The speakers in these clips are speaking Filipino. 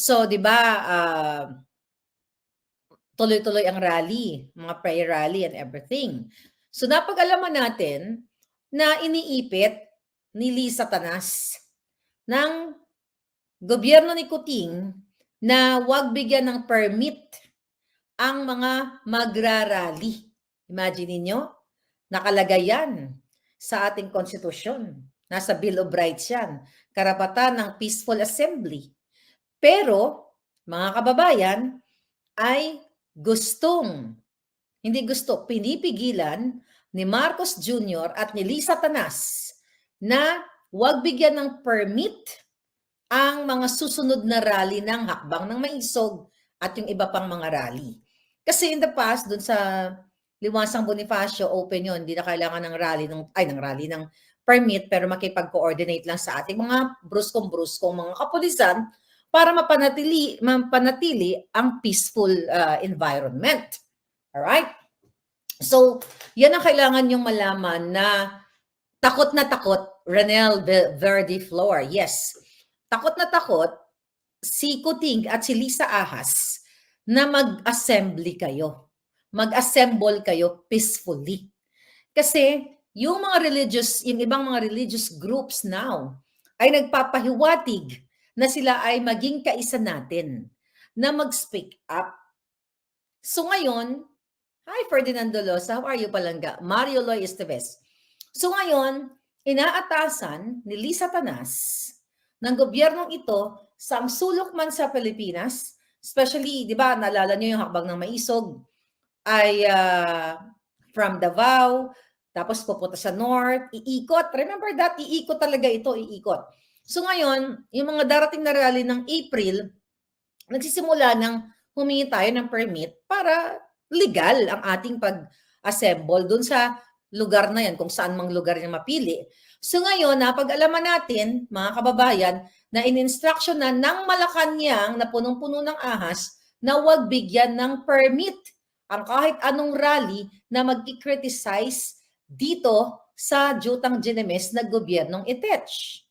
So, 'di ba, ah tuloy-tuloy ang rally, mga prayer rally and everything. So, napag-alaman natin na iniipit ni Lisa Tanas ng gobyerno ni Kuting na 'wag bigyan ng permit ang mga magra-rally. Imagine ninyo, nakalagay yan sa ating konstitusyon. Nasa Bill of Rights yan. Karapatan ng peaceful assembly. Pero, mga kababayan, ay gustong, hindi gusto, pinipigilan ni Marcos Jr. at ni Lisa Tanas na huwag bigyan ng permit ang mga susunod na rally ng hakbang ng maisog at yung iba pang mga rally. Kasi in the past, dun sa Liwasang Bonifacio, open yun. Hindi na kailangan ng rally, ng, ay ng rally, ng permit, pero makipag-coordinate lang sa ating mga bruskong-bruskong mga kapulisan para mapanatili, mapanatili ang peaceful uh, environment. Alright? So, yan ang kailangan yung malaman na takot na takot, Renel Verde Flor. Yes, takot na takot si Kuting at si Lisa Ahas na mag-assembly kayo. Mag-assemble kayo peacefully. Kasi yung mga religious, yung ibang mga religious groups now ay nagpapahiwatig na sila ay maging kaisa natin na mag-speak up. So ngayon, hi Ferdinand Dolosa, how are you palangga? Mario Loy Esteves. So ngayon, inaatasan ni Lisa Tanas ng gobyernong ito sa ang sulok man sa Pilipinas, especially, di ba, naalala niyo yung hakbang ng maisog, ay uh, from Davao, tapos pupunta sa North, iikot. Remember that? Iikot talaga ito, iikot. So ngayon, yung mga darating na rally ng April, nagsisimula ng humingi tayo ng permit para legal ang ating pag-assemble dun sa lugar na yan, kung saan mang lugar niya mapili. So ngayon, napag-alaman natin, mga kababayan, na in-instruction na ng Malacanang na punong-puno ng ahas na huwag bigyan ng permit ang kahit anong rally na mag-criticize dito sa Jutang Ginemes na gobyernong itech.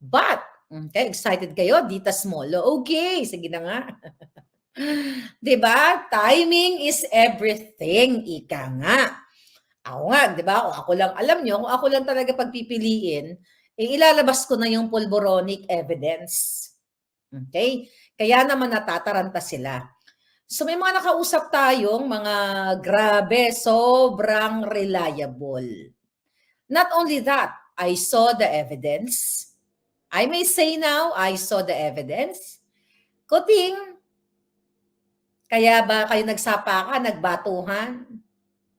But, okay, excited kayo, Dita Smolo. Okay, sige na nga. 'Di ba? Timing is everything, ika nga. Ako nga, 'di ba? Kung ako lang alam nyo, kung ako lang talaga pagpipiliin, eh, ilalabas ko na yung pulboronic evidence. Okay? Kaya naman natataranta sila. So may mga nakausap tayong mga grabe, sobrang reliable. Not only that, I saw the evidence. I may say now, I saw the evidence. Kuting, kaya ba kayo nagsapa ka, nagbatuhan?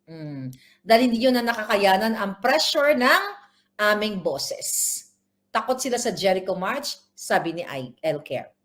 Hmm. Dahil hindi nyo na nakakayanan ang pressure ng aming bosses. Takot sila sa Jericho March, sabi ni Elcare.